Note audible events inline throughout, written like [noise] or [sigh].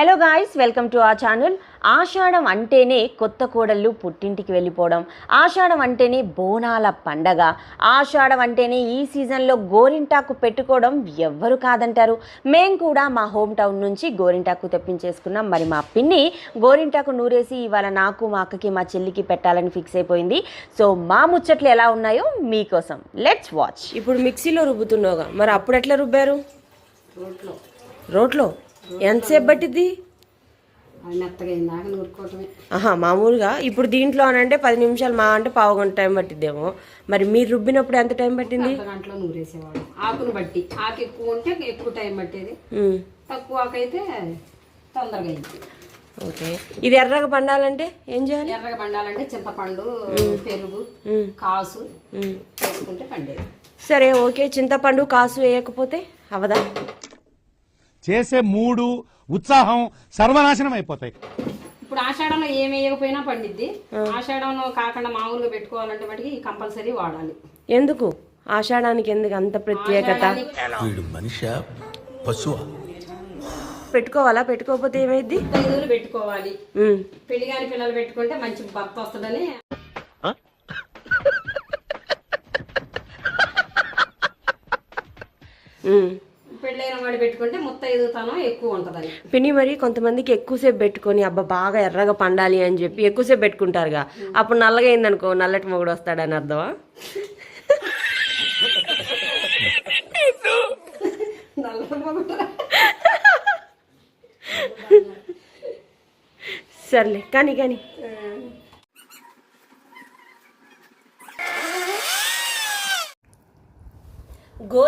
Hello guys welcome to our channel ఆషాఢం అంటేనే కొత్త కోడళ్ళు పుట్టింటికి వెళ్ళిపోవడం. ఆషాఢం అంటేనే బోనాల పండగ. ఆషాఢం అంటేనే ఈ సీజన్లో గోరింటాకు పెట్టుకోవడం ఎవ్వరు కాదంటారు. మేం కూడా మా హోమ్ టౌన్ నుంచి గోరింటాకు తెప్పించేసుకున్నాం. మరి మా పిన్ని గోరింటాకు నూరేసి ఇవాళ నాకు మా అక్కకి మా చెల్లికి పెట్టాలని ఫిక్స్ అయిపోయింది. సో మా ముచ్చట్లు ఎలా ఉన్నాయో మీకోసం. లెట్స్ వాచ్ ఇప్పుడు మిక్సీలో రుబ్బుతున్నావుగా. మరి అప్పుడు ఎట్లా రుబ్బారు? రోట్లో. రోట్లో? ఎంతసేపు పట్టిద్ది ఆహా మామూలుగా. ఇప్పుడు దీంట్లో అని అంటే పది నిమిషాలు మా అంటే పావు గంట టైం పట్టిద్దేమో. మరి మీరు రుబ్బినప్పుడు ఎంత టైం పట్టింది? అర్ధ గంటలో నూరేసేవాడు. ఆకును బట్టి. ఆకు ఎక్కువ ఉంటే ఎక్కువ టైం పట్టేది. తక్కువ ఆకు అయితే తొందరగా ఓకే. ఇది ఎర్రగా పండాలంటే ఏం చేయాలి? ఎర్రగా పండాలంటే చింతపండు పెరుగు కాసు. వేసుకుంటే పండేది. సరే ఓకే. చింతపండు కాసు వేయకపోతే అవదా? చేసే మూడు ఉత్సాహం సర్వనాశనం అయిపోతాయి. ఇప్పుడు ఆషాఢంలో ఏమి వేయకపోయినా పండిద్ది. ఆషాఢంలో కాకుండా మామూలుగా పెట్టుకోవాలంటే వాటికి కంపల్సరీ వాడాలి. ఎందుకు? ఆషాఢానికి ఎందుకు అంత ప్రత్యేకత? వీడు మనిషా? పశువా? పెట్టుకోవాలా? పెట్టుకోకపోతే ఏమైద్ది? ఐదుగురు పెట్టుకోవాలి. ఉమ్, పెళ్ళి కాని పిల్లలు పెట్టుకుంటే మంచి భర్త వస్తుందని. ఉమ్. పెళ్ళైన వాడు పెట్టుకుంటే ముత్తైదుతనం ఎక్కువ ఉంటుందని. పిన్ని మరి కొంతమందికి ఎక్కువసేపు పెట్టుకొని అబ్బా బాగా ఎర్రగా పండాలి అని చెప్పి ఎక్కువసేపు పెట్టుకుంటారుగా. అప్పుడు నల్లగా అయిందనుకో నల్లటి మొగుడు వస్తాడని అర్థమా? [laughs] సర్లే కానీ కానీ.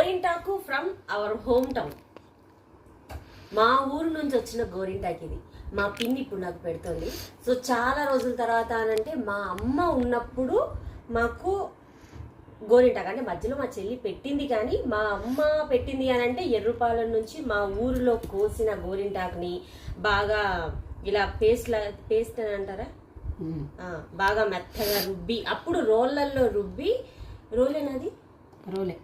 గోరింటాకు ఫ్రమ్ అవర్ హోమ్ టౌన్. మా ఊరు నుంచి వచ్చిన గోరింటాకు ఇది. మా పిన్ని ఇప్పుడు నాకు పెడుతుంది. సో చాలా రోజుల తర్వాత అనంటే మా అమ్మ ఉన్నప్పుడు మాకు గోరింటాకు అంటే మధ్యలో మా చెల్లి పెట్టింది కానీ మా అమ్మ పెట్టింది అని అంటే ఎర్రుపాలెం నుంచి మా ఊరిలో కోసిన గోరింటాకుని బాగా ఇలా పేస్ట్ పేస్ట్ అని అంటారా? బాగా మెత్తగా రుబ్బి అప్పుడు రోళ్ళల్లో రుబ్బి రోలేనది రోలే.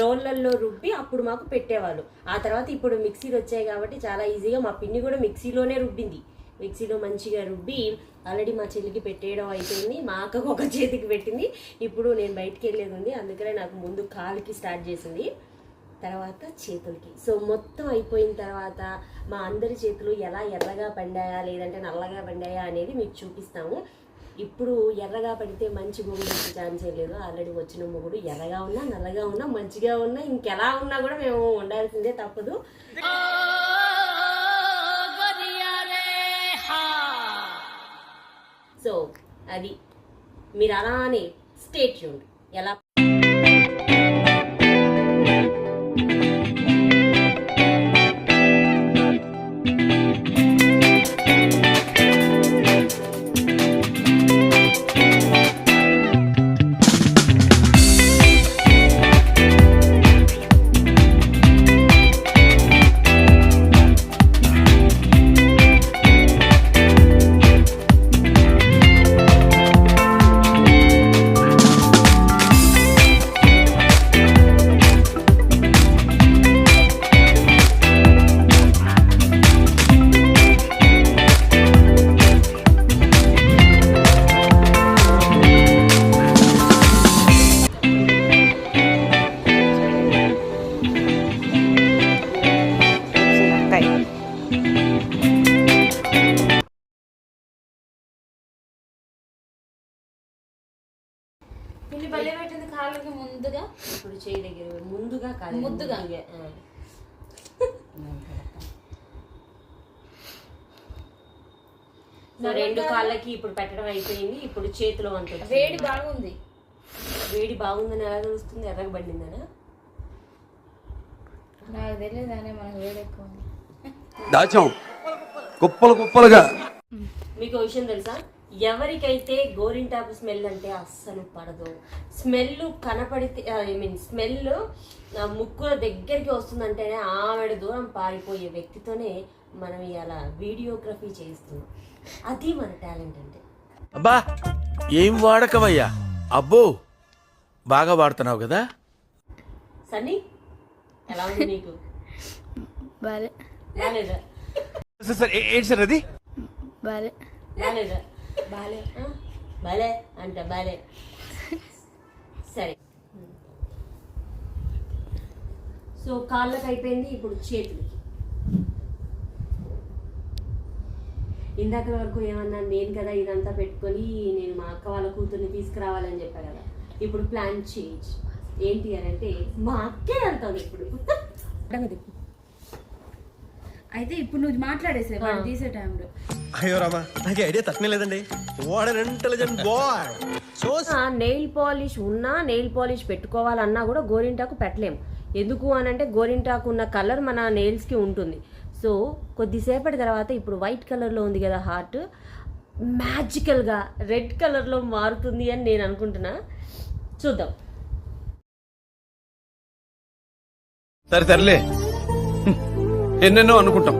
రోళ్ళల్లో రుబ్బి అప్పుడు మాకు పెట్టేవాళ్ళు. ఆ తర్వాత ఇప్పుడు మిక్సీలు వచ్చాయి కాబట్టి చాలా ఈజీగా మా పిన్ని కూడా మిక్సీలోనే రుబ్బింది. మిక్సీలో మంచిగా రుబ్బి ఆల్రెడీ మా చెల్లికి పెట్టేయడం అయిపోయింది. మా అక్కకు ఒక చేతికి పెట్టింది. ఇప్పుడు నేను బయటికి వెళ్ళేది ఉంది అందుకనే నాకు ముందు కాలుకి స్టార్ట్ చేసింది. తర్వాత చేతులకి. సో మొత్తం అయిపోయిన తర్వాత మా అందరి చేతులు ఎలా ఎర్రగా పండాయా లేదంటే నల్లగా పండాయా అనేది మీకు చూపిస్తాము. ఇప్పుడు ఎర్రగా పడితే మంచి మొగుడు వచ్చే ఛాన్సే లేదు. ఆల్రెడీ వచ్చిన మొగుడు ఎర్రగా ఉన్నా నల్లగా ఉన్నా మంచిగా ఉన్నా ఇంకెలా ఉన్నా కూడా మేము ఉండాల్సిందే తప్పదు. సో అది మీరు అలానే స్టేట్ చూడండి ఎలా పిల్లి బల్లె పెట్టింది కాళ్ళకి ముందుగా? ఇప్పుడు చేయి దగ్గర ముందుగా కాదు. సో రెండు కాళ్ళకి ఇప్పుడు పెట్టడం అయిపోయింది. ఇప్పుడు చేతిలో అంత వేడి బాగుంది. వేడి బాగుందని ఎలా తెలుస్తుంది? ఎర్రగా బండిందనా నాకు తెలియదానే మనకు వేడి ఎక్కువ ఉంది. దాచాం. కుప్పలు కుప్పలుగా. మీకు విషయం తెలుసా? ఎవరికైతే గోరింటాకు స్మెల్ అంటే అస్సలు పడదు. స్మెల్ కనపడితే ఐ మీన్ స్మెల్ ముక్కుల దగ్గరికి వస్తుందంటేనే ఆవిడ దూరం పారిపోయే వ్యక్తితోనే మనం ఇలా వీడియోగ్రఫీ చేస్తున్నాం అది మన టాలెంట్ అంటే. అబ్బా ఏం వాడకవయ్యా అబ్బో బాగా వాడుతున్నావు కదా? సన్నీ ఎలా ఉంది నీకు? బాలే. సార్ సార్ ఏ- ఏంటి సార్ అది బాలే బాలేదా బాలే ఆ? బాలే అంట బాలే సరే సో కాళ్ళకి అయిపోయింది ఇప్పుడు చేతులకి ఇందాక వరకు ఏమన్నా నేను కదా ఇదంతా పెట్టుకొని నేను మా అక్క వాళ్ళ కూతుర్ని తీసుకురావాలని చెప్పా కదా ఇప్పుడు ప్లాన్ చేంజ్ ఏంటి అని అంటే మా అక్కే అంటుంది ఇప్పుడు. అయితే ఇప్పుడు నువ్వు మాట్లాడేసే వాడు తీసే టైంలో. అయ్యో రామా నాకు ఐడియా తక్కువ లేదండి. What an intelligent boy so nail polish ఉన్నా నెయిల్ పాలిష్ పెట్టుకోవాలన్నా కూడా గోరింటాకు పెట్టలేము ఎందుకు అని అంటే గోరింటాకు ఉన్న కలర్ మన నెయిల్స్కి ఉంటుంది. సో కొద్దిసేపటి తర్వాత ఇప్పుడు వైట్ కలర్లో ఉంది కదా హార్ట్ మ్యాజికల్గా రెడ్ కలర్లో మారుతుంది అని నేను అనుకుంటున్నా. చూద్దాం. సరే సర్లే. ఎన్నెన్నో అనుకుంటాం.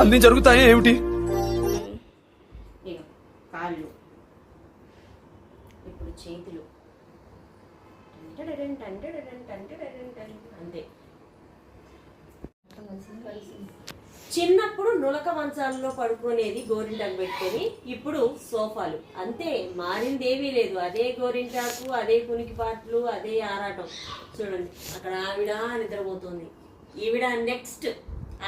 అన్ని జరుగుతాయి ఏమిటి? కాళ్ళు ఇప్పుడు చేతులు. అంతే. చిన్నప్పుడు నులక మంచాలలో పడుకునేది గోరింటాకు పెట్టుకొని ఇప్పుడు సోఫాలు. అంతే మారిందేమీ లేదు. అదే గోరింటాకు అదే కునికిపాట్లు అదే ఆరాటం. చూడండి అక్కడ ఆవిడ నిద్రపోతుంది. ఈవిడ నెక్స్ట్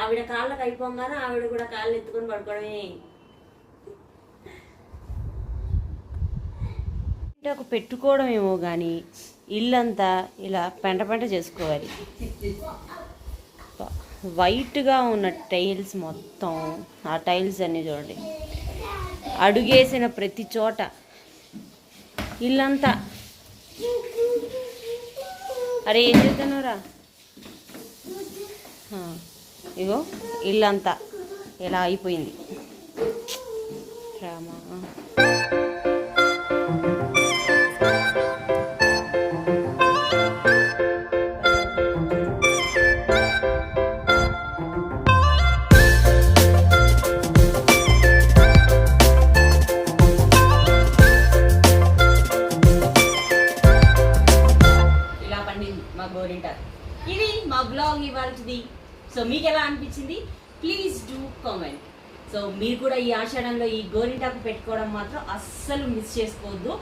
ఆవిడ కాళ్ళకి అయిపోగానే ఆవిడ కూడా కాళ్ళు ఎత్తుకొని పడుకోవడమే. ఒక పెట్టుకోవడం ఏమో కానీ ఇల్లంతా ఇలా పెంట పెంట చేసుకోవాలి. వైట్గా ఉన్న టైల్స్ మొత్తం ఆ టైల్స్ అన్నీ చూడండి. అడుగేసిన ప్రతి చోట ఇల్లంతా. అరే ఏం చేద్దాను రా ఇగో ఇల్లంతా ఇలా అయిపోయింది. రామా. సో మీకు ఎలా అనిపించింది? ప్లీజ్ డూ కామెంట్ సో మీరు కూడా ఈ ఆషాఢంలో ఈ గోరింటాకు పెట్టుకోవడం మాత్రం అస్సలు మిస్ చేసుకోవద్దు.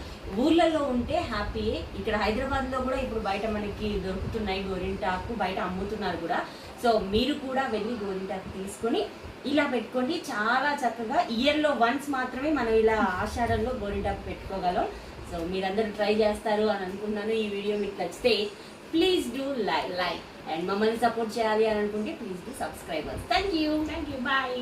ఊర్లలో ఉంటే హ్యాపీ ఇక్కడ హైదరాబాద్లో కూడా ఇప్పుడు బయట మనకి దొరుకుతున్నాయి గోరింటాకు బయట అమ్ముతున్నారు కూడా. సో మీరు కూడా వెళ్ళి గోరింటాకు తీసుకొని ఇలా పెట్టుకోండి. చాలా చక్కగా ఇయర్లో వన్స్ మాత్రమే మనం ఇలా ఆషాఢంలో గోరింటాకు పెట్టుకోగలం. సో మీరందరూ ట్రై చేస్తారు అని అనుకున్నాను. ఈ వీడియో మీకు నచ్చితే please do like like and మమ్మల్ని సపోర్ట్ చేయాలి అని అనుకుంటే please do subscribers. Thank you thank you bye.